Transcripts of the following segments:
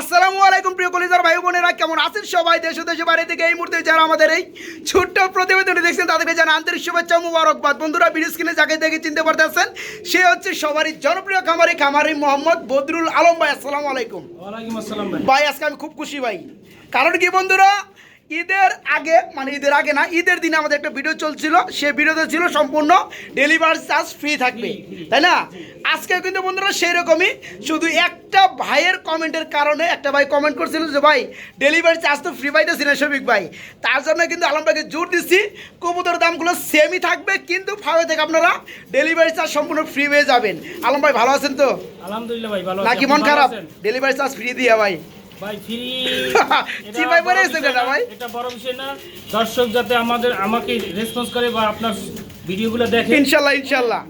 আসসালামু আলাইকুম প্রিয় কলিজার ভাই বোনেরা কেমন আছেন সবাই? দেশ দেশে বাইরে থেকে এই মুহূর্তে যারা আমাদের এই ছোট্ট প্রতিবেদনটি দেখছেন তাদেরকে জানা আন্তরিক শুভেচ্ছা ও মুবারকবাদ। বন্ধুরা ভিডিও স্ক্রিনে যাকে দেখে চিনতে পারতেছেন সে হচ্ছে সবারই জনপ্রিয় খামারি খামারি মোহাম্মদ বদরুল আলম ভাই। আসসালামু আলাইকুম। ওয়ালাইকুম আসসালাম ভাই। ভাই আজকে আমি খুব খুশি ভাই। কারণ কি বন্ধুরা ঈদের আগে মানে ঈদের আগে না ঈদের দিনে আমাদের একটা ভিডিও চলছিল সে ভিডিওতে ছিল সম্পূর্ণ ডেলিভারি চার্জ ফ্রি থাকবে তাই না? আজকে কিন্তু বন্ধুরা সেই রকমই শুধু একটা ভাইয়ের কমেন্টের কারণে একটা ভাই কমেন্ট করছিল যে ভাই ডেলিভারি চার্জ তো ফ্রি পাইতেছি না শফিক ভাই। তার জন্য কিন্তু আলম ভাইকে জোর দিচ্ছি কবুতর দামগুলো সেমই থাকবে কিন্তু ফাওয়ে থেকে আপনারা ডেলিভারি চার্জ সম্পূর্ণ ফ্রি হয়ে যাবেন। আলম ভাই ভালো আছেন তো? আলহামদুলিল্লাহ ভাই ভালো নাকি মন খারাপ? ডেলিভারি চার্জ ফ্রি দিয়া ভাই। ভাই ফ্রি। জি ভাই, বলে কেন ভাই? এটা বড় বিষয় না। দর্শক যাতে আমাদের আমাকে রেসপন্স করে বা আপনার ভিডিওগুলো দেখে। ইনশাল্লাহ ইনশাল্লাহ।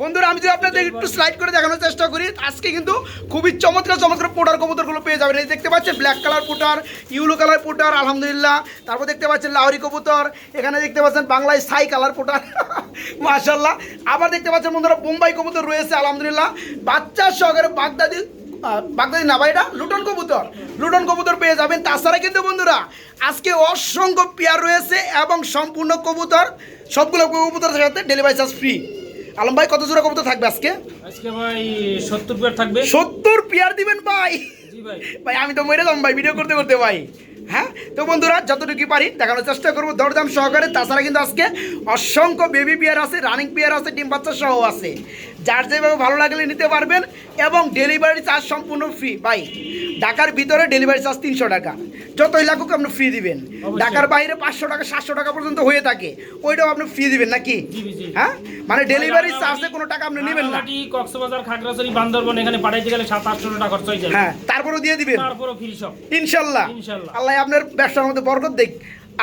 বন্ধুরা আমি যদি আপনাদের একটু স্লাইড করে দেখানোর চেষ্টা করি আজকে কিন্তু খুবই চমৎকার চমৎকার পোটার কবুতরগুলো পেয়ে যাবেন। এই দেখতে পাচ্ছেন black colour potter yellow colour potter আলহামদুলিল্লাহ। তারপর দেখতে পাচ্ছেন লাহরি কবুতর। এখানে দেখতে পাচ্ছেন বাংলায় সাই কালার পোটার। মাশাল্লাহ। আবার দেখতে পাচ্ছেন বন্ধুরা বোম্বাই কবুতর রয়েছে আলহামদুলিল্লাহ। বাচ্চা সহকারে বাগদাদি বাগদাদি না ভাই এটা? লুটন কবুতর। পেয়ে যাবেন। তাছাড়া কিন্তু বন্ধুরা আজকে অসংখ্য পেয়ার রয়েছে এবং সম্পূর্ণ কবুতর সবগুলো কবুতরের সাথে ডেলিভারি চার্জ ফ্রি আলম ভাই কত জোড়া কবুতর থাকবে আজকে? আজকে ভাই সত্তর পেয়ার থাকবে। সত্তর পেয়ার দিবেন ভাই? জি ভাই। ভাই আমি তো মরে যাম ভাই ভিডিও করতে করতে ভাই। হ্যাঁ? তো বন্ধুরা যতটুকু পারি দেখানোর চেষ্টা করব। দরদাম সহকারে। তাছাড়া কিন্তু আজকে অসংখ্য বেবি পেয়ার আছে রানিং পেয়ার আছে ডিম বাচ্চা সহ আছে। যার যেভাবে ভালো লাগলে নিতে পারবেন এবং ডেলিভারি চার্জ সম্পূর্ণ ফ্রি বাই ঢাকার ভিতরে ডেলিভারি চার্জ তিনশো টাকা। যতই লাগুক আপনি ফ্রি দিবেন। ঢাকার বাইরে পাঁচশো টাকা সাতশো টাকা পর্যন্ত হয়ে থাকে। ওইটাও আপনি ফ্রি দিবেন নাকি। হ্যাঁ? মানে ডেলিভারি চার্জে কোনো টাকা আপনি নেবেন না। কক্সবাজার খাগড়াছড়ি বান্দরবন এখানে পাঠাইতে গেলে সাত আটশো টাকা খরচ হয়ে যায় হ্যাঁ তারপরেও দিয়ে দিবেন। তারপরও ফ্রি সব। ইনশাল্লাহ। ইনশাল্লাহ। আল্লাহ আপনার ব্যবসার মধ্যে বরকত দেখ।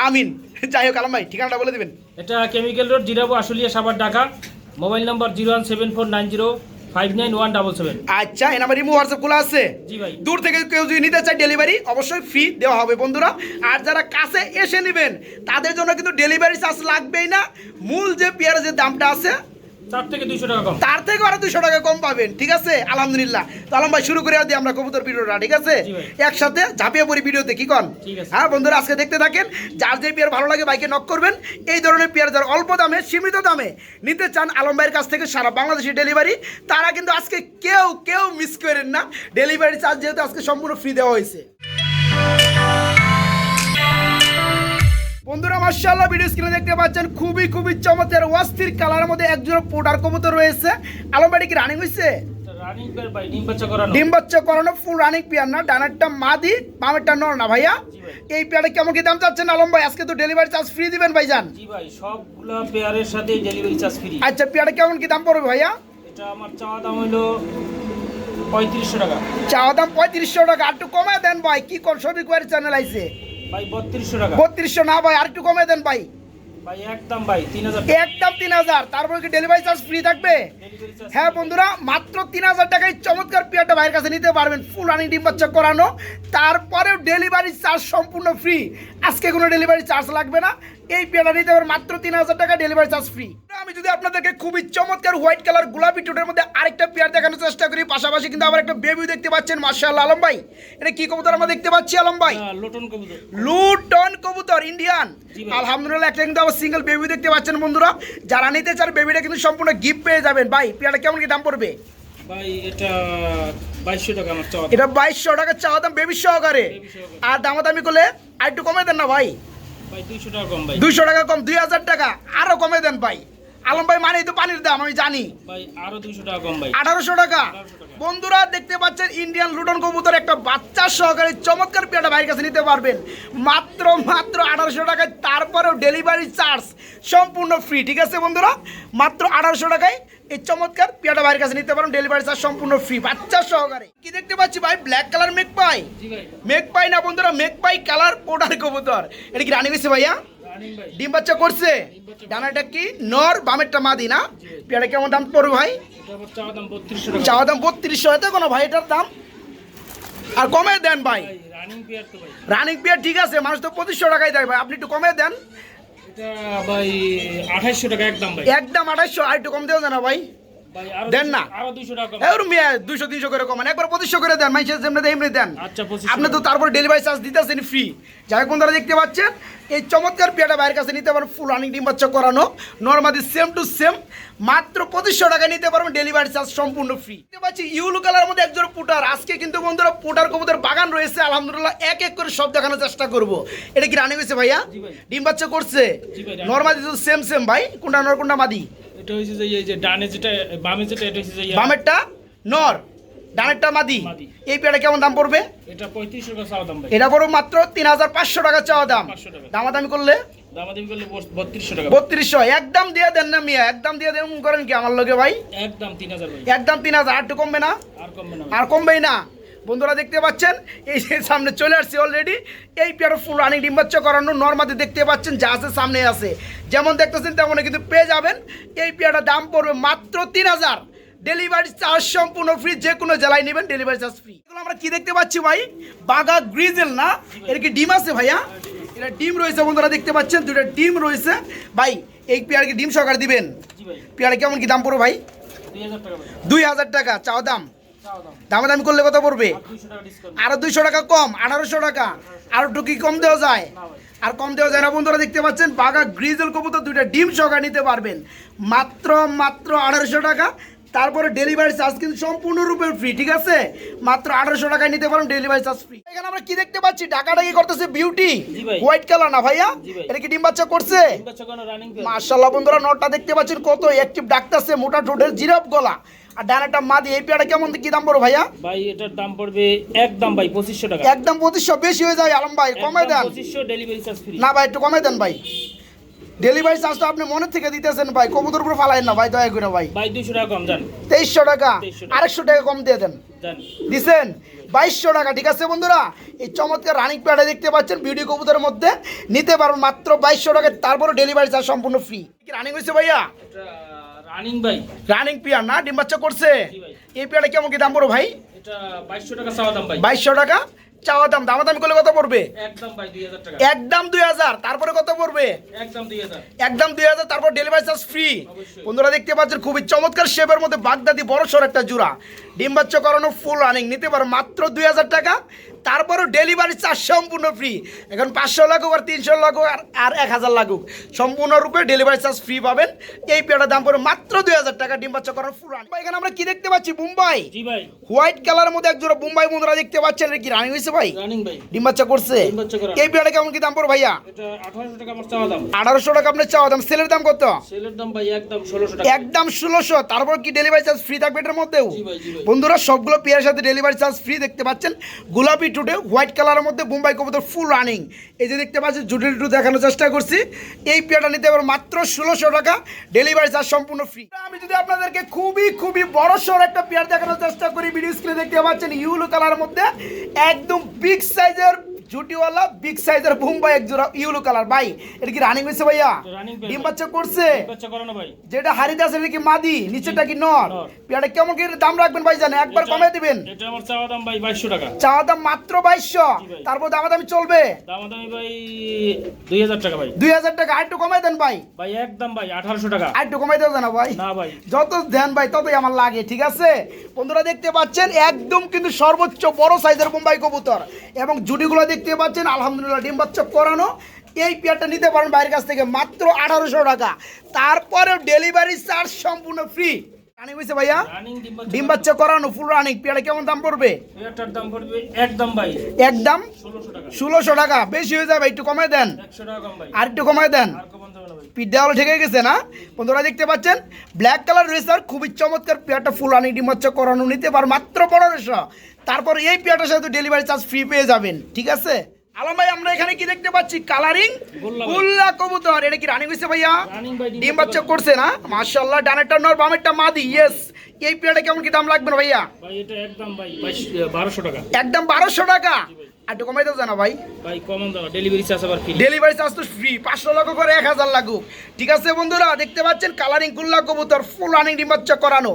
আমিন। যাই হোক আলম ভাই ঠিকানাটা বলে দেবেন। এটা chemical road Jirabo Ashulia Savar Dhaka. Mobile number zero one seven four nine zero five nine one double seven আচ্ছা এই নাম্বার ইমো হোয়াটসঅ্যাপ খোলা আছে? জি ভাই। দূর থেকে কেউ যদি নিতে চায় ডেলিভারি অবশ্যই ফ্রি দেওয়া হবে বন্ধুরা। আর যারা কাছে এসে নেবেন তাদের জন্য কিন্তু ডেলিভারি চার্জ লাগবেই না। মূল যে পেয়ারের যে দামটা আছে চার থেকে দুইশো টাকা কম। তার থেকে আরও টাকা কম পাবেন ঠিক আছে? আলহামদুলিল্লাহ। তো আলম ভাই শুরু করে দিই আমরা কবুতর ভিডিওটা ঠিক আছে? একসাথে ঝাঁপিয়ে পড়ি ভিডিওতে কি কন? হ্যাঁ বন্ধুরা আজকে দেখতে থাকেন যার যে পেয়ার ভালো লাগে বাইকে নক করবেন এই ধরনের পেয়ার যারা অল্প দামে সীমিত দামে নিতে চান আলম ভাইয়ের কাছ থেকে সারা বাংলাদেশি ডেলিভারি তারা কিন্তু আজকে কেউ কেউ মিস করেন না। ডেলিভারি চার্জ যেহেতু আজকে সম্পূর্ণ ফ্রি দেওয়া হয়েছে। বন্ধুরা মার্শাল্লাহ ভিডিও স্ক্রিনে দেখতে পাচ্ছেন খুবই খুবই চমৎকার অস্থির কালারের মধ্যে একজোড়া পোটার কবুতর রয়েছে। আলম ভাই কি রানিং হয়েছে ডিম বাচ্চা করানো। ফুল রানিং পেয়ার না ডানারটা মাদি বামেরটা নর না ভাইয়া? এই পেয়ারে কেমন কি দাম চাচ্ছেন আলম ভাই? আজকে তো ডেলিভারি চার্জ ফ্রি দিবেন ভাইজান। জি ভাই সবগুলা পেয়ারের সাথে ডেলিভারি চার্জ ফ্রি আচ্ছা পেয়ারে কেমন কি দাম পড়বে ভাইয়া? এটা আমার চাওয়া দাম হলো পঁয়ত্রিশশো টাকা। চাওয়া দাম পঁয়ত্রিশশো টাকা আর একটু কমে দেন ভাই কি কর সবই কোয়ারি চ্যানেল আইছে। বত্রিশশো না ভাই আরেকটু কমে দেন ভাই। একদম ভাই তিন হাজার তারপর কি ডেলিভারি চার্জ ফ্রি থাকবে? হ্যাঁ বন্ধুরা মাত্র তিন হাজার টাকায় চমৎকার পেয়ারটা ভাইয়ের কাছে নিতে পারবেন। ফুল রানিং ডিম বাচ্চা করানো। তারপরেও ডেলিভারি চার্জ সম্পূর্ণ ফ্রি আজকে কোনো ডেলিভারি চার্জ লাগবে না। এই নিতে মাত্র তিন হাজার টাকা ডেলিভারি চার্জ ফ্রি আমি যদি আপনাদেরকে খুবই চমৎকার হোয়াইট কালার গোলাপি টোটের মধ্যে আরেকটা পেয়ার দেখানোর চেষ্টা করি পাশাপাশি কিন্তু আবার একটা বেবি দেখতে পাচ্ছেন মার্শাল আলম ভাই এটা কি কবুতর আমরা দেখতে পাচ্ছি আলম ভাই? লোটন কবুতর। লুটন কবুতর ইন্ডিয়ান। আলহামদুলিল্লাহ একটা কিন্তু আবার সিঙ্গেল বেবি দেখতে পাচ্ছেন বন্ধুরা। যারা নিতে চান বেবিটা কিন্তু সম্পূর্ণ গিফট পেয়ে যাবেন। ভাই পেয়ারা কেমন কি দাম পড়বে? ভাই এটা বাইশশো টাকা আমার চাওয়া দাম। এটা বাইশশো টাকা চাওয়া দাম বেবি সহকারে। আর দাম দামাদামি করলে আর একটু কমে দেন না ভাই? ভাই দুইশো টাকা কম দুইশো টাকা কম দুই হাজার টাকা। আরও কমে দেন ভাই। আলম ভাই মানে তো পানির দাম আমি জানি। ভাই আরও দুইশো টাকা কম ভাই। আঠারোশো টাকা। 1800 টাকা। বন্ধুরা দেখতে পাচ্ছেন ইন্ডিয়ান লুটন কবুতর একটা বাচ্চা সহকারে চমৎকার পেয়াটা ভাইয়ের কাছে নিতে পারবেন। মাত্র মাত্র আঠারোশো টাকায় তারপরেও ডেলিভারি চার্জ সম্পূর্ণ ফ্রি ঠিক আছে বন্ধুরা? মাত্র আঠারোশো টাকায় এই চমৎকার পেয়াটা ভাইয়ের কাছে নিতে পারেন ডেলিভারি চার্জ সম্পূর্ণ ফ্রি বাচ্চা সহকারে। কি দেখতে পাচ্ছি ভাই? ব্ল্যাক কালার মেক পাই মেক পাই না বন্ধুরা মেক পাই কালার পোটার কবুতর। এটা কি রানি গেছে ভাইয়া? ডিম বাচ্চা করছে। ডানাটা কি নর বামেরটা মাদি না পেয়ারা কেমন দাম পড়বে ভাই? চাওয়া দাম বত্রিশশো হয়তো কোনো ভাই এটার দাম? আর কমে দেন ভাই। রানিং পেয়ার ঠিক আছে মানুষ তো পঁচিশশো টাকাই দেয় ভাই। আপনি একটু কমে দেন। ভাই আঠাইশশো টাকা একদম একদম আঠাইশশো আর একটু কম দেওয়া যায় না ভাই। দেন না। আরও দুইশো টাকা কম। এর মিয়া দুইশো তিনশো করে কমান। একবার পঁচিশশো করে দেন মাইসের যেমনি এমনি দেন। আচ্ছা আপনি তো তারপর ডেলিভারি চার্জ দিতেছেন ফ্রি যাই হোক দেখতে পাচ্ছেন এই চমৎকার পেয়াটা বাইরের কাছে নিতে পারেন ফুল রানিং ডিম বাচ্চা করানো। নর্মালি সেম টু সেম মাত্র পঁচিশশো টাকা নিতে পারবেন ডেলিভারি চার্জ সম্পূর্ণ ফ্রি দেখতে পাচ্ছি ইউলো কালার মধ্যে একজন পুটার। আজকে কিন্তু বন্ধুরা পুটার কবুতর বাগান রয়েছে আলহামদুলিল্লাহ এক এক করে সব দেখানোর চেষ্টা করব। এটা কি রানিং হয়েছে ভাইয়া? ডিম বাচ্চা করছে? নর্মালি তো সেম সেম ভাই। কোনটা নর কোনটা মাদি? এটা হয়েছে যে এই যে ডানে যেটা বামে যেটা এটা হচ্ছে যে বামেরটা? নর। ডানেরটা মাদি। এই পেয়ারা কেমন দাম পড়বে? এটা পঁয়ত্রিশশো টাকা চাওয়া দাম ভাই। এটা পড়বে মাত্র তিন হাজার পাঁচশো টাকা চাওয়া দাম। 500 টাকা। দামাদামি করলে? দামাদামি করলে টাকা। একদম দিয়ে দেন না মিয়া একদম দিয়ে দেন করেন কি আমার লগে ভাই? একদম ভাই। আর কমবে না? আর কমবে না আর কমবেই না। বন্ধুরা দেখতে পাচ্ছেন? এই যে সামনে চলে আসছে অলরেডি এই পেয়ার ফুল রানিং ডিম বাচ্চা করানো নর্মাদি দেখতে পাচ্ছেন যা আছে সামনে আছে। যেমন দেখতেছেন তেমন কিন্তু পেয়ে যাবেন। এই পেয়ারটার দাম পড়বে মাত্র তিন হাজার। ডেলিভারি চার্জ সম্পূর্ণ ফ্রি যে কোনো জেলায় নেবেন ডেলিভারি চার্জ ফ্রি এগুলো আমরা কি দেখতে পাচ্ছি ভাই? বাঘা গ্রিজেল না? এর কি ডিম আছে ভাইয়া? এটা ডিম রয়েছে বন্ধুরা দেখতে পাচ্ছেন? দুটো ডিম রয়েছে। ভাই এই পেয়ারকে ডিম সহকারে দিবেন। পেয়ারে কেমন কি দাম পড়বে ভাই। দুই হাজার টাকা চাও দাম? দামাদামি করলে কত পড়বে? আর দুইশো টাকা টাকা কম আঠারোশো টাকা। আর একটু কি কম দেওয়া যায়। আর কম দেওয়া যায় না বন্ধুরা দেখতে পাচ্ছেন বাঘা গ্রিজেল কবুতর দুইটা ডিম সহকারে নিতে পারবেন। মাত্র মাত্র আঠারোশো টাকা। তারপরে ডেলিভারি চার্জ কিন্তু সম্পূর্ণরূপে ফ্রি ঠিক আছে? মাত্র আঠারোশো টাকায় নিতে পারেন ডেলিভারি চার্জ ফ্রি এখানে আমরা কি দেখতে পাচ্ছি? ডাকাডাকি করতেছে বিউটি হোয়াইট কালার না ভাইয়া? এটা কি ডিম বাচ্চা করছে? মার্শাল্লাহ বন্ধুরা নটটা দেখতে পাচ্ছেন কত অ্যাক্টিভ ডাকতেছে মোটা ঠোঁটের জিরাফ গলা। আর ডানাটা মাদি এই কেমন কি দাম পড়ো ভাইয়া? ভাই এটার দাম পড়বে একদম ভাই পঁচিশশো টাকা। একদম পঁচিশশো বেশি হয়ে যায় আলম ভাই কমাই দেন। পঁচিশশো ডেলিভারি চার্জ ফ্রি না ভাই একটু কমাই দেন ভাই। ডেলিভারি চার্জটা আপনি মনে থেকে দিতেছেন ভাই কবুতর উপরে না ভাই দয়া করে ভাই। ভাই দুইশো টাকা কম যান তেইশশো টাকা 2300 টাকা। আরেকশো টাকা কম দিয়ে দেন। দিছেন? বাইশশো টাকা ঠিক আছে বন্ধুরা? এই চমৎকার রানিং প্যাডে দেখতে পাচ্ছেন বিউটি কবুতরের মধ্যে। নিতে পারবেন মাত্র বাইশশো টাকা তারপরে ডেলিভারি চার্জ সম্পূর্ণ ফ্রি রানিং হয়েছে ভাইয়া? রানিং ভাই। রানিং পিয়ার না? ডিম বাচ্চা করছে। এই পিয়ারটা কেমন কি দাম পড়ো ভাই? এটা বাইশশো টাকা চাওয়া দাম ভাই। বাইশশো টাকা চাওয়া দাম। দামাদামি করলে কত পড়বে? একদম ভাই দুই হাজার টাকা। একদম তারপরে কত পড়বে? একদম দুই হাজার। একদম তারপর ডেলিভারি চার্জ ফ্রি বন্ধুরা দেখতে পাচ্ছেন খুবই চমৎকার শেপের মধ্যে বাগদাদি বড় সর একটা জোড়া ডিম বাচ্চা করানো ফুল রানিং নিতে পারো মাত্র দুই হাজার টাকা। তারপরও ডেলিভারি চার্জ সম্পূর্ণ ফ্রি এখন পাঁচশো লাগুক আর তিনশো লাগুক আর আর এক হাজার লাগুক। সম্পূর্ণরূপে ডেলিভারি চার্জ ফ্রি পাবেন। এই পেয়ারটার দাম পড়ে মাত্র দুই হাজার টাকা ডিম বাচ্চা করানো ফুল রানিং এখানে আমরা কি দেখতে পাচ্ছি? মুম্বাই। হোয়াইট কালারের মধ্যে এক জোড়া মুম্বাই বন্ধুরা দেখতে পাচ্ছেন। কি রানিং হয়েছে ভাই? ডিম বাচ্চা করছে। এই পেয়ারটা কেমন কি দাম পড়ে ভাইয়া? আঠারোশো টাকা আপনার চাওয়া দাম। সেলের দাম কত? সেলের দাম ভাই একদম ষোলোশো টাকা। একদম ষোলোশো। তারপর কি ডেলিভারি চার্জ ফ্রি থাকবে এটার মধ্যেও। বন্ধুরা সবগুলো পেয়ারের সাথে ডেলিভারি চার্জ ফ্রি দেখতে পাচ্ছেন। গোলাপি টুটে হোয়াইট কালারের মধ্যে বোম্বাই কবুতর ফুল রানিং এই যে দেখতে পাচ্ছি জুটি টু দেখানোর চেষ্টা করছি। এই পেয়ারটা নিতে পারব মাত্র ষোলোশো টাকা। ডেলিভারি চার্জ সম্পূর্ণ ফ্রি আমি যদি আপনাদেরকে খুবই খুবই বড় সড় একটা পেয়ার দেখানোর চেষ্টা করি ভিডিও স্ক্রিনে দেখতে পাচ্ছেন ইউলো কালারের মধ্যে একদম বিগ সাইজের জুটিওয়ালা বিগ সাইজের বোম্বাই এক জোড়া ইউলো কালার ভাই এটা কি রানিং হয়েছে ভাইয়া? ডিম বাচ্চা করছে? বাচ্চা করানো ভাই। যেটা হারিতে আছে এটা কি মাদি? নিচেটা কি নর? নর। কেমন কি দাম রাখবেন ভাই জানে একবার এটা- কমে দিবেন। এটা আমার চাওয়া দাম ভাই বাইশশো টাকা। চাওয়া দাম মাত্র বাইশশো। জি ভাই। তারপর দামাদামি চলবে? দামাদামি ভাই দুই হাজার টাকা ভাই। দুই হাজার টাকা। আরেকটু কমাই দেন ভাই। ভাই একদম ভাই আঠারোশো টাকা। আরেকটু কমাই দেওয়া জানা ভাই? না ভাই। যত দেন ভাই ততই আমার লাগে ঠিক আছে? বন্ধুরা দেখতে পাচ্ছেন একদম কিন্তু সর্বোচ্চ বড় সাইজের বোম্বাই কবুতর। এবং জুডিগুলো দেখতে পাচ্ছেন আলহামদুলিল্লাহ ডিম বাচ্চা করানো এই পেয়ারটা নিতে পারেন বাইরের কাছ থেকে মাত্র আঠারোশো টাকা। তারপরে ডেলিভারি চার্জ সম্পূর্ণ ফ্রি। রানিং হয়েছে ভাইয়া? ডিম বাচ্চা করানো ফুল রানিং পেয়ারটা কেমন দাম পড়বে? দাম পড়বে একদম ভাই। একদম? ষোলোশো টাকা। বেশি হয়ে যাবে একটু কমাই দেন। আর একটু কমায় দেন। পিঠ দেওয়াল ঠেকে গেছে না? বন্ধুরা দেখতে পাচ্ছেন? ব্ল্যাক কালার রেসার খুবই চমৎকার পেয়ারটা ফুল রানিং ডিম বাচ্চা করানো নিতে পার মাত্র পনেরোশো। তারপর এই পেয়ারটার সাথে ডেলিভারি চার্জ ফ্রি পেয়ে যাবেন ঠিক আছে? আলম ভাই আমরা এখানে কি দেখতে পাচ্ছি? কালারিং গোল্লা কবুতর এটা কি রানিং হয়েছে ভাইয়া? ডিম বাচ্চা করছে না? মাশাল্লাহ ডানেরটা নর বামেরটা মাদি ইয়েস এই পেয়ারটা কেমন কি দাম লাগবে না ভাইয়া? ভাই এটা একদম বারোশো টাকা। একদম বারোশো টাকা। একটু কমাই দাও জানা ভাই? ভাই কমন দাও ডেলিভারি চার্জ আবার ফ্রি ডেলিভারি চার্জ তো ফ্রি পাঁচশো লাখ করে এক হাজার লাগুক। ঠিক আছে বন্ধুরা দেখতে পাচ্ছেন কালারিং কুল্লা কবুতর ফুল রানিং ডিম করানো।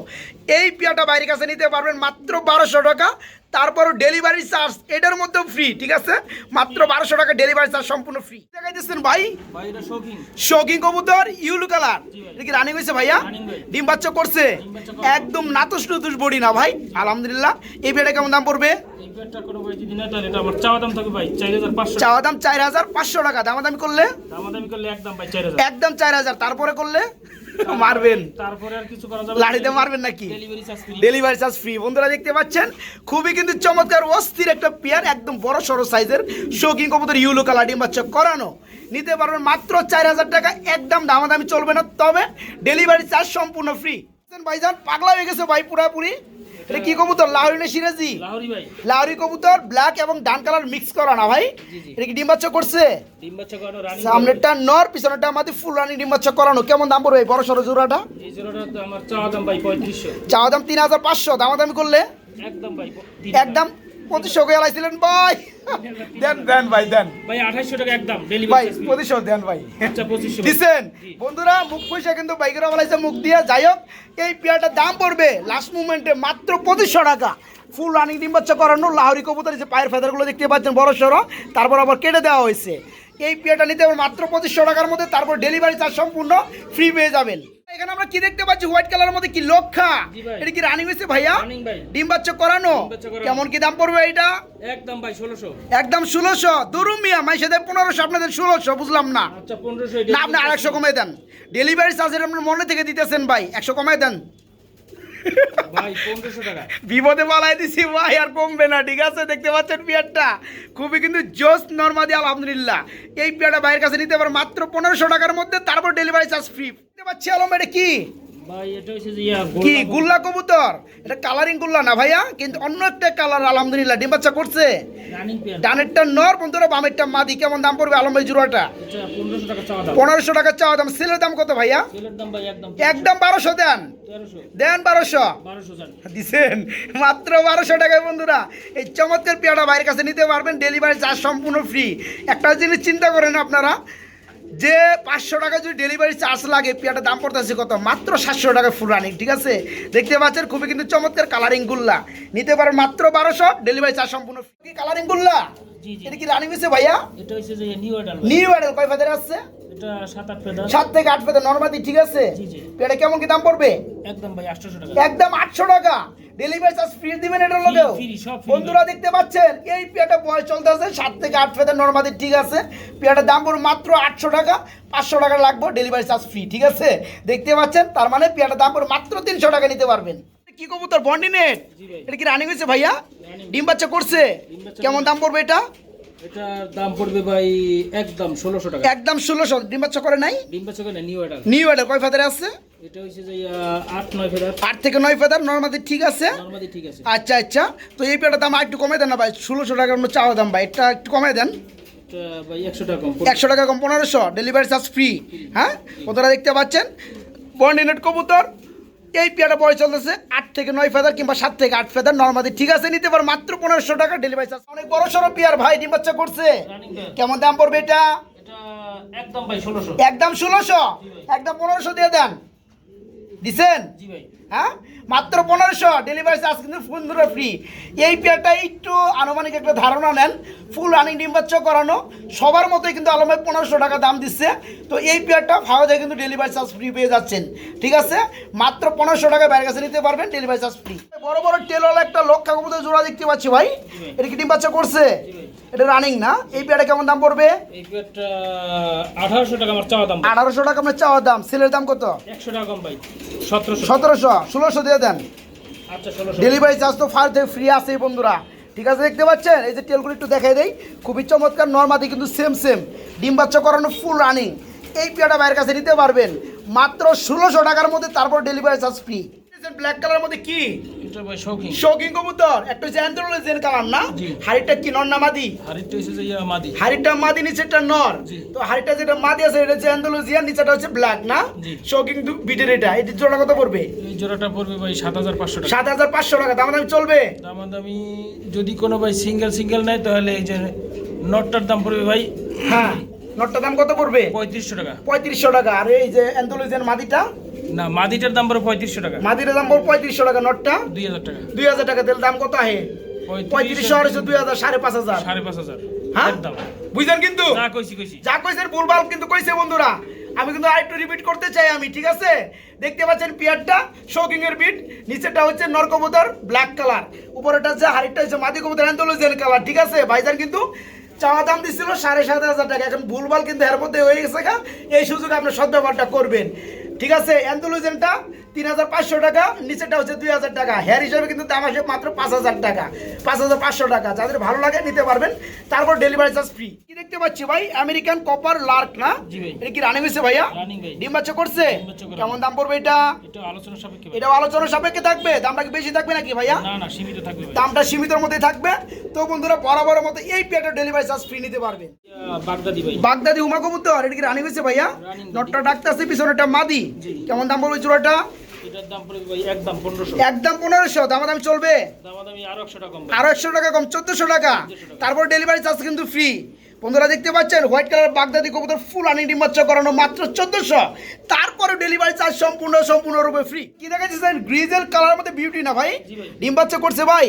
এই পিয়াটা বাইরের কাছে নিতে পারবেন মাত্র বারোশো টাকা। তারপর ডেলিভারি চার্জ এটার মধ্যেও ফ্রি ঠিক আছে? মাত্র বারোশো টাকা ডেলিভারি চার্জ সম্পূর্ণ ফ্রি দেখাইতেছেন ভাই? ভাই শৌখিন শৌকিং কবুতর ইউলু কালার। এটা কি রানিং হয়েছে ভাইয়া? ডিম বাচ্চা করছে। একদম নাতস নুতুস বডি না ভাই। আলহামদুলিল্লাহ। এই পেয়ারটা কেমন দাম পড়বে? চাওয়া দাম চার হাজার পাঁচশো চাওয়া দাম চার হাজার পাঁচশো টাকা। দামাদামি করলে? একদম চার হাজার। তারপরে করলে? মারবেন। তারপরে আর কিছু করা যাবে লাঠিতে মারবেন নাকি? Delivery charge free delivery charge free বন্ধুরা দেখতে পাচ্ছেন খুবই কিন্তু চমৎকার অস্থির একটা পেয়ার একদম বড় সড়ো সাইজের শৌকিং কবুতর ইউলো কালার ডিম বাচ্চা করানো। নিতে পারবেন মাত্র চার হাজার টাকা একদম দামাদামি চলবে না তবে ডেলিভারি চার্জ সম্পূর্ণ ফ্রি ভাইজান পাগলা হয়ে গেছে ভাই পুরাপুরি। এটা কি কবুতর? লাহরি না সিরাজি? লাহোরি ভাই। লাহরি কবুতর ব্ল্যাক এবং ডান কালার মিক্স করা না ভাই। এটা কি ডিম বাচ্চা করছে? ডিম বাচ্চা করানো রানিং সামনেরটা নর পিছনেরটা আমাদের ফুল রানি ডিম বাচ্চা করানো। কেমন দাম পড়বে বড় সরো জোড়াটা? এই জোড়াটা তো আমার চাওয়া দাম ভাই পঁয়ত্রিশশো। চাওয়া দাম তিন হাজার পাঁচশো। দামাদামি করলে? একদম ভাই একদম পঁচিশশো করে আলাইছিলেন ভাই। দেন দেন ভাই দেন। ভাই আঠাইশশো টাকা একদম ভাই পঁচিশশো দেন ভাই। আচ্ছা পঁচিশশো। দিছেন? বন্ধুরা মুখ পয়সা কিন্তু বাইকের বলাইছে মুখ দিয়ে। যাই হোক এই পেয়ারটার দাম পড়বে লাস্ট মুমেন্টে মাত্র পঁচিশশো টাকা। ফুল রানিং ডিম বাচ্চা করানো লাহরি কবুতর যে পায়ের ফেদারগুলো দেখতে পাচ্ছেন বড় সড়ো। তারপর আবার কেটে দেওয়া হয়েছে। এই পেয়ারটা নিতে হবে মাত্র পঁচিশশো টাকার মধ্যে তারপর ডেলিভারি চার্জ সম্পূর্ণ ফ্রি পেয়ে যাবেন। এখানে আমরা কি দেখতে পাচ্ছি? হোয়াইট কালারের মধ্যে কি লক্ষা? এটা কি রানিং হয়েছে ভাইয়া? ডিম বাচ্চা করানো। কেমন কি দাম পড়বে এটা? একদম ভাই ষোলোশো। একদম ষোলোশো। দরুম মিয়া দেয় পনেরোশো আপনাদের ষোলোশো বুঝলাম না। আচ্ছা পনেরোশো না আপনি আরেকশো কমাই দেন। ডেলিভারি চার্জের আপনার মনে থেকে দিতেছেন ভাই একশো কমাই দেন। বিপদে পালাই দিছি, ভাই, আর কমবে না, ঠিক আছে? দেখতে পাচ্ছেন বিয়ারটা? খুবই কিন্তু জোস নর্মাদি, আলহামদুলিল্লাহ। এই বিয়ারটা ভাইয়ের কাছে নিতে পারো মাত্র পনেরোশো টাকার মধ্যে, তারপর ডেলিভারি চার্জ ফ্রি দেখতে পাচ্ছি, আলম, এটা কি? কি গুল্লা কবুতর? এটা কালারিং গুল্লা না ভাইয়া? কিন্তু অন্য একটা কালার আলহামদুলিল্লাহ ডিম বাচ্চা করছে। ডানেরটা নর বন্ধুরা বামেরটা মাদি। কেমন দাম পড়বে আলম ভাই জুড়াটা পনেরোশো টাকা চাওয়া দাম। সেলের দাম। কত ভাইয়া? একদম বারোশো দেন। দেন বারোশো। বারোশো দিছেন? মাত্র বারোশো টাকায় বন্ধুরা। এই চমৎকার পেয়ারা বাইরের কাছে নিতে পারবেন। ডেলিভারি চার্জ সম্পূর্ণ ফ্রি একটা জিনিস চিন্তা করেন আপনারা যে পাঁচশো টাকা যদি ডেলিভারি চার্জ লাগে পেয়ারটার দাম পড়তেছে কত? মাত্র সাতশো টাকা ফুল রানিং ঠিক আছে? দেখতে পাচ্ছেন খুবই কিন্তু চমৎকার কালারিং গুল্লা। নিতে পারেন মাত্র বারোশো ডেলিভারি চার্জ সম্পূর্ণ। কি কালারিং গুল্লা? এটা কি রানিং হয়েছে ভাইয়া? এটা হচ্ছে যে নিউ অ্যাডাল নিউ অ্যাডেল কয় ফেদারে আসছে? সাত থেকে আট নর্মাদি ঠিক আছে? জি। কেমন কি দাম পড়বে? একদম ভাই আটশোশো টাকা। একদম আটশো টাকা। ডেলিভারি চার্জ ফ্রি দিবেন এটার free বন্ধুরা দেখতে পাচ্ছেন এই পেয়াটা বয়স চলতেছে সাত থেকে আট ফেদার নর্মাদি ঠিক আছে। পেয়াটার দাম পড়বে মাত্র আটশো টাকা পাঁচশো টাকা লাগবে ডেলিভারি চার্জ ফ্রি ঠিক আছে? দেখতে পাচ্ছেন তার মানে পেয়াটার দাম পড়বে মাত্র তিনশো টাকা নিতে পারবেন। কি কবুতর বন্ডিনেট? এটা কি রানিং হয়েছে ভাইয়া? ডিম বাচ্চা করছে? কেমন দাম পড়বে এটা? এটার দাম পড়বে ভাই একদম ষোলোশো টাকা। একদম ষোলোশো। ডিম বাচ্চা করে নাই? ডিম বাচ্চা করে নিউ অ্যাডাল নিউ এডার কয় ফেদারে আছে? এটা হচ্ছে যে আহ, আট নয় ফেদার। আট থেকে নয় ফেদার নর্মাদি ঠিক আছে? নর্মালি ঠিক আছে। আচ্ছা আচ্ছা। তো এই পেয়াটার দাম একটু কমে দেন না ভাই। ষোলোশো টাকার মতো চাওয়া দাম ভাই। এটা একটু কমে দেন। ভাই একশো টাকা কম একশো টাকা কম পনেরোশো। ডেলিভারি চার্জ ফ্রি হ্যাঁ? কতটা দেখতে পাচ্ছেন? বন্ডিনেট কবুতর। এই পেয়ারা বয়স চলতেছে আট থেকে নয় ফেদার কিংবা সাত থেকে আট ফেদার। নর্মাদি ঠিক আছে নিতে পারো মাত্র পনেরোশো টাকা ডেলিভারি চার্জ অনেক বড় সড়ো পেয়ার ভাই ডিম বাচ্চা করছে। কেমন দাম পড়বে এটা? একদম ভাই ষোলোশো। একদম ষোলোশো? একদম পনেরোশো দিয়ে দেন। দিছেন? জি ভাই। হ্যাঁ? মাত্র পনেরোশো ডেলিভারি চার্জ কিন্তু ফুল ধরে ফ্রি এই পেয়ারটা একটু আনুমানিক একটা ধারণা নেন। ফুল রানিং ডিম বাচ্চা করানো। সবার মতোই কিন্তু আলমে পনেরোশো টাকা দাম দিচ্ছে। তো এই পেয়ারটা ফাওয়াজে কিন্তু ডেলিভারি চার্জ ফ্রি পেয়ে যাচ্ছেন। ঠিক আছে? মাত্র পনেরোশো টাকা বাইরের কাছে নিতে পারবেন ডেলিভারি চার্জ ফ্রি বড় বড় টেলওয়ালা একটা লক্ষা কবুতর জোড়া দেখতে পাচ্ছি ভাই। এটা কি ডিম বাচ্চা করছে? এটা রানিং না? এই পেয়ারটা কেমন দাম পড়বে? এই পেয়ারটা আঠারোশো টাকা আমার চাওয়া দাম টাকা দাম। সেলের দাম কত? একশো টাকা কম ভাই। সতেরোশো। সতেরোশো। ষোলোশো দিয়ে দেন। আচ্ছা ডেলিভারি চার্জ তো ফার্স্ট থেকে ফ্রি আছে বন্ধুরা। ঠিক আছে দেখতে পাচ্ছেন? এই যে তেলগুলো একটু দেখাই দেই। খুবই চমৎকার নর্মাদি কিন্তু সেম সেম ডিম বাচ্চা করানো ফুল রানিং এই পেয়াটা বাইরের কাছে নিতে পারবেন। মাত্র ষোলোশো টাকার মধ্যে তারপর delivery charge free black colour মধ্যে কি? এটা ভাই শৌখিন। কবুতর। একটা কালার না হাড়িটা কি নর না মাদি? হারিটা হচ্ছে যে মাদি। হাড়িটা মাদি নিচেটা নর। তো হাড়িটা যেটা মাদি আছে এটা নিচেটা হচ্ছে ব্ল্যাক না। শৌকিং বিটের এটা। এটি জোড়া কত পড়বে? এই জোড়াটা পড়বে ভাই সাত হাজার পাঁচশো টাকা। সাত হাজার পাঁচশো টাকা। দাম দামি চলবে? দাম দামি যদি কোনো ভাই সিঙ্গেল সিঙ্গেল নেয় তাহলে এই যে নটটার দাম পড়বে ভাই হ্যাঁ নটটার দাম কত পড়বে? পঁয়ত্রিশশো টাকা। পঁয়ত্রিশশো টাকা। আর এই যে অ্যান্থোলজিয়ান মাদিটা? না মাদিটার দাম পড়বে পঁয়ত্রিশশো টাকা। মাদির দাম পড়বে পঁয়ত্রিশশো টাকা নটটা? দুই হাজার টাকা। দুই হাজার টাকা তেল দাম কত আহে? পঁয়ত্রিশশো আড়াইশো দুই হাজার সাড়ে পাঁচ হাজার। সাড়ে পাঁচ হাজার হ্যাঁ? বুঝলেন কিন্তু? যা কইছি কইছি। যা কইছেন ভুলভাল কিন্তু কইছে বন্ধুরা। আমি কিন্তু আরেকটু রিপিট করতে চাই আমি ঠিক আছে? দেখতে পাচ্ছেন পিয়ারটা শোকিং এর বিট নিচেটা হচ্ছে নরকবুতর ব্ল্যাক কালার উপরেটা হচ্ছে হাইটটা হচ্ছে মাদি কবুতর অ্যান্থোলজিয়ান কালার ঠিক আছে? ভাইজান কিন্তু চাওয়া দাম দিচ্ছিল সাড়ে সাত হাজার টাকা। এখন ভুলভাল কিন্তু এর মধ্যে হয়ে গেছে। এই সুযোগে আপনি সদ্ব্যবহারটা করবেন। ঠিক আছে অ্যান্থোলজিয়ানটা তিন হাজার পাঁচশো টাকা নিচেটা হচ্ছে দুই হাজার টাকা। হেয়ার হিসাবে কিন্তু দাম আসে মাত্র পাঁচ হাজার টাকা পাঁচ হাজার পাঁচশো টাকা। যাদের ভালো লাগে নিতে পারবেন তারপর ডেলিভারি চার্জ ফ্রি কি দেখতে পাচ্ছি ভাই? আমেরিকান কপার লার্ক না? এটা কি রানিং হয়েছে ভাইয়া? ডিম বাচ্চা করছে। কেমন দাম পড়বে এটা? এটা আলোচনা সাপেক্ষে থাকবে। দামটা কি বেশি থাকবে নাকি ভাইয়া? দামটা সীমিতের মধ্যে থাকবে। তো বন্ধুরা বরাবরের মতো এই পেয়ারটা ডেলিভারি চার্জ ফ্রি নিতে পারবেন। বাগদাদি উমা কবুতর এটা কি রানিং হয়েছে ভাইয়া? নটটা। নটটা ডাকতেছে পিছনেটা মাদি। কেমন দাম পড়বে চূড়াটা? একদম পনেরোশো। দাম দাম চলবে? দামাদামি আরও একশো টাকা কম। টাকা চোদ্দশো টাকা। তারপর ডেলিভারি চার্জ কিন্তু ফ্রি বন্ধুরা দেখতে পাচ্ছেন হোয়াইট কালার বাগদাদি কবুতর ফুল আনি করানো মাত্র চোদ্দশো। তারপরে ডেলিভারি চার্জ সম্পূর্ণ সম্পূর্ণরূপে ফ্রি কি গ্রিজেল কালার মধ্যে বিউটি না ভাই? জি ডিম বাচ্চা করছে ভাই?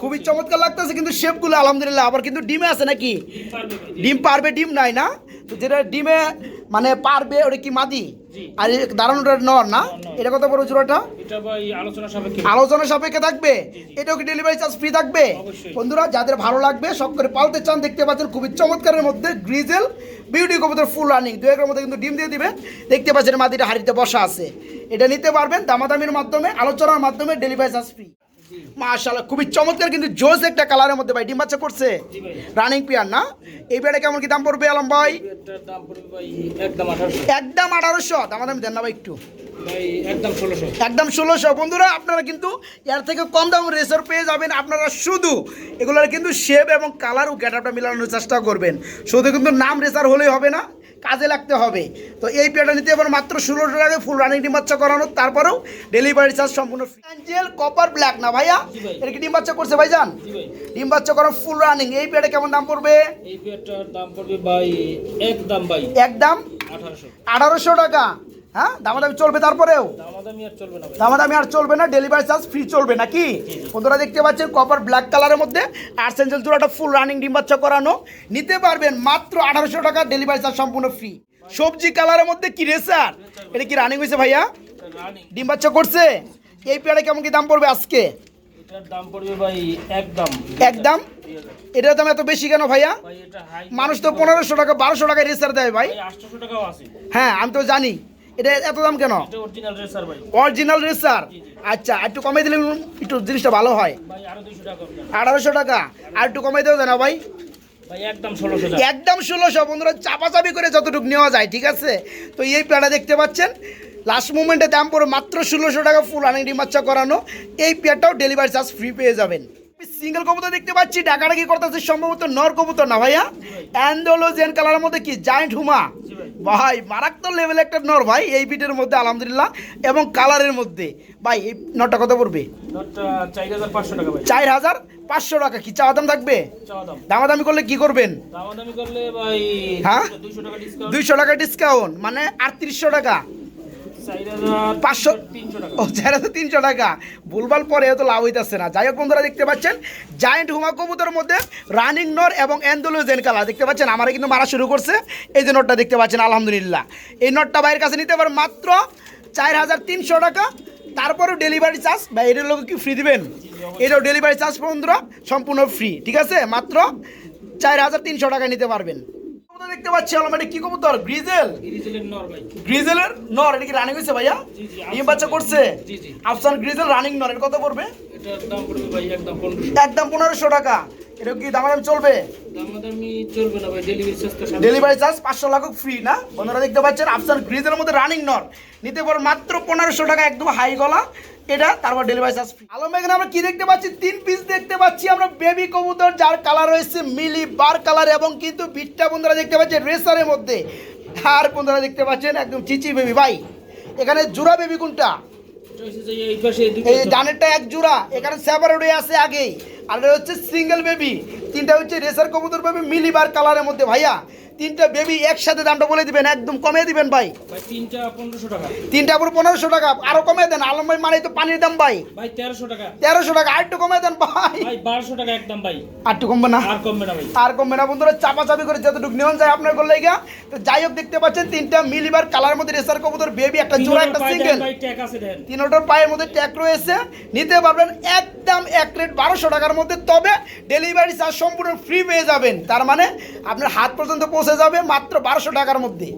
খুবই চমৎকার লাগতেছে কিন্তু শেপগুলো আলহামদুলিল্লাহ। আবার কিন্তু ডিমে আছে নাকি? ডিম পারবে ডিম পারবে ডিম নাই না? তো যেটা ডিমে মানে পারবে ওটা কি মাদি? আর দাঁড়ানোটা নর না? এটা কত বড় জোড়াটা? আলোচনা সাপেক্ষে। থাকবে? এটাও কি ডেলিভারি চার্জ ফ্রি থাকবে? বন্ধুরা যাদের ভালো লাগবে সব করে পালতে চান দেখতে পাচ্ছেন খুবই চমৎকারের মধ্যে গ্রিজেল বিউটি কবুতর ফুল রানিং দু একের মধ্যে কিন্তু ডিম দিয়ে দিবে। দেখতে পাচ্ছেন মাদিটা হাড়িতে বসা আছে। এটা নিতে পারবেন দামাদামির মাধ্যমে আলোচনার মাধ্যমে ডেলিভারি চার্জ ফ্রি মাশাআল্লাহ খুবই চমৎকার কিন্তু জোস একটা কালারের মধ্যে ভাই ডিম বাচ্চা করছে। রানিং পিয়ার না? এই বেড়ে কেমন কি দাম পড়বে আলম ভাই? একদম আঠারোশো। দামাদামি দেন না ভাই একটু। একদম ষোলোশো। বন্ধুরা আপনারা কিন্তু এর থেকে কম দাম রেসার পেয়ে যাবেন আপনারা শুধু এগুলোর কিন্তু শেপ এবং কালার ও গ্যাটাপটা মিলানোর চেষ্টা করবেন। শুধু কিন্তু নাম রেসার হলেই হবে না। কাজে লাগতে হবে। তো এই পেয়ারটা নিতে পারেন মাত্র ষোলো টাকা ফুল রানিং ডিম বাচ্চা করানো তারপরেও ডেলিভারি চার্জ সম্পূর্ণ অ্যাঞ্জেল কপার ব্ল্যাক না ভাইয়া? এটা কি ডিম বাচ্চা করছে ভাই। যান ডিম বাচ্চা করানো ফুল রানিং এই পেয়ারটা কেমন দাম পড়বে? এই পেয়ারটার দাম পড়বে ভাই একদম ভাই। একদম? আঠারোশো। আঠারোশো টাকা। হ্যাঁ? দামাদামি চলবে তারপরেও? দামাদামি আর চলবে না আর চলবে না ডেলিভারি চার্জ ফ্রি চলবে নাকি? বন্ধুরা দেখতে পাচ্ছেন কপার ব্ল্যাক কালারের মধ্যে আর্টস এঞ্জেল জোড়াটা ফুল রানিং ডিম বাচ্চা করানো। নিতে পারবেন মাত্র আঠারোশো টাকা ডেলিভারি চার্জ সম্পূর্ণ ফ্রি সবজি কালারের মধ্যে কি রেসার এটা কি রানিং হয়েছে ভাইয়া? এটা রানিং ডিম বাচ্চা করছে? এই পেয়ারে কেমন কি দাম পড়বে আজকে? দাম পড়বে ভাই একদম। একদম? এটার দাম এত বেশি কেন ভাইয়া? মানুষ তো পনেরোশো টাকা বারোশো টাকায় রেসার দেয় ভাই। হ্যাঁ আমি তো জানি। এটা এত দাম কেন? অরিজিনাল রেসার আচ্ছা একটু কমাই দিলে একটু জিনিসটা ভালো হয়। আঠারোশো টাকা। আর একটু কমাই দেওয়া যায় না ভাই? একদম ষোলোশো বন্ধুরা চাপাচাপি করে যতটুকু নেওয়া যায় ঠিক আছে? তো এই পেয়ারা দেখতে পাচ্ছেন। লাস্ট মুমেন্টে দাম পড়ে মাত্র ষোলোশো টাকা ফুল আনি ডিমাচ্চা করানো। এই পেয়ারটাও ডেলিভারি চার্জ ফ্রি পেয়ে যাবেন। সিঙ্গেল কবুতর দেখতে পাচ্ছি ডাকাডাকি করতেছে সম্ভবত নর কবুতর না ভাইয়া? অ্যান্ডোলোজেন কালারের মধ্যে কি জায়েন্ট হুমা? ভাই মারাত্মক লেভেল একটা নর ভাই এই পিটের মধ্যে আলহামদুলিল্লাহ। এবং কালারের মধ্যে। ভাই এই নরটা কত পড়বে? নটটা চার হাজার পাঁচশো টাকা কি চাওয়া দাম থাকবে? দামাদামি করলে কি করবেন? দামাদামি করলে ভাই হ্যাঁ? দুইশো টাকা ডিসকাউন্ট দুইশো টাকা ডিসকাউন্ট মানে আটত্রিশশো টাকা। পাঁচশো- ও চার হাজার তিনশো টাকা। পরে লাভ হইতেছে না। যাই হোক দেখতে পাচ্ছেন হুমা কবুতর মধ্যে রানিং নর এবং দেখতে পাচ্ছেন, আমারা কিন্তু মারা শুরু করছে। এই যে নটটা দেখতে পাচ্ছেন, আলহামদুলিল্লাহ। এই কাছে নিতে মাত্র চার হাজার তিনশো টাকা। ডেলিভারি চার্জ বা এটার লোক কি ফ্রি দিবেন? এটাও ডেলিভারি চার্জ বন্ধুরা, সম্পূর্ণ ফ্রি ঠিক আছে? মাত্র চার হাজার তিনশো টাকা নিতে পারবেন। কবুতর দেখতে পাচ্ছি অলরেডি কি কবুতর? গ্রিজেল? গ্রিজেলের নর গ্রিজেলের এটা কি রানিং হয়েছে ভাইয়া? ডিম বাচ্চা করছে। আফসান গ্রিজেল রানিং নর এটা কত পড়বে? দাম একদম পনেরোশো। টাকা। এটা কি দামাদাম চলবে? চলবে ডেলিভারি চার্জ পাঁচশো লাখ ফ্রি না? বন্ধুরা দেখতে পাচ্ছেন আফসান গ্রিজের মধ্যে রানিং নর। নিতে পারো মাত্র পনেরোশো টাকা একদম হাই গলা। এটা তারপর ডেলিভারি চার্জ ফ্রি আলম এখানে আমরা কি দেখতে পাচ্ছি? তিন পিস দেখতে পাচ্ছি আমরা বেবি কবুতর, যার কালার রয়েছে মিলি, বার কালার এবং কিন্তু বিটটা বন্ধুরা দেখতে পাচ্ছেন রেসারের মধ্যে। আর বন্ধুরা দেখতে পাচ্ছেন একদম চিচি বেবি ভাই। এখানে জোড়া বেবি কোনটা? এই ডানেরটা এক জোড়া, এখানে সেপারেট হয়ে আছে আগেই। আর হচ্ছে সিঙ্গেল বেবি তিনটা হচ্ছে রেসার কবুতর বেবি মিলিবার কালারের মধ্যে, ভাইয়া। তিনটা বেবি একসাথে দামটা বলে দিবেন একদম কমিয়ে দিবেন ভাই। তিনটা পনেরোশো টাকা। তিনটা পুরো পনেরোশো টাকা আরও কমিয়ে দেন। আলম ভাই মানে তো পানির দাম ভাই। ভাই তেরোশো টাকা। তেরোশো টাকা আর একটু কমিয়ে দেন ভাই। ভাই বারোশো টাকা একদম ভাই। আর একটু কমবে না? আর কমবে না ভাই। আর কমবে না বন্ধুরা চাপাচাপি করে যতটুকু নিয়ন যায় আপনার করলে গা তো যাই হোক দেখতে পাচ্ছেন তিনটা মিলিবার কালার মধ্যে রেসার কবুতর বেবি একটা জোড়া একটা সিঙ্গেল তিনোটার পায়ের মধ্যে ট্যাগ রয়েছে। নিতে পারবেন একদম এক রেট বারোশো টাকার মধ্যে তবে ডেলিভারি চার্জ সম্পূর্ণ ফ্রি পেয়ে যাবেন। তার মানে আপনার হাত পর্যন্ত পৌঁছে যাবে মাত্র বারোশো টাকার মধ্যে।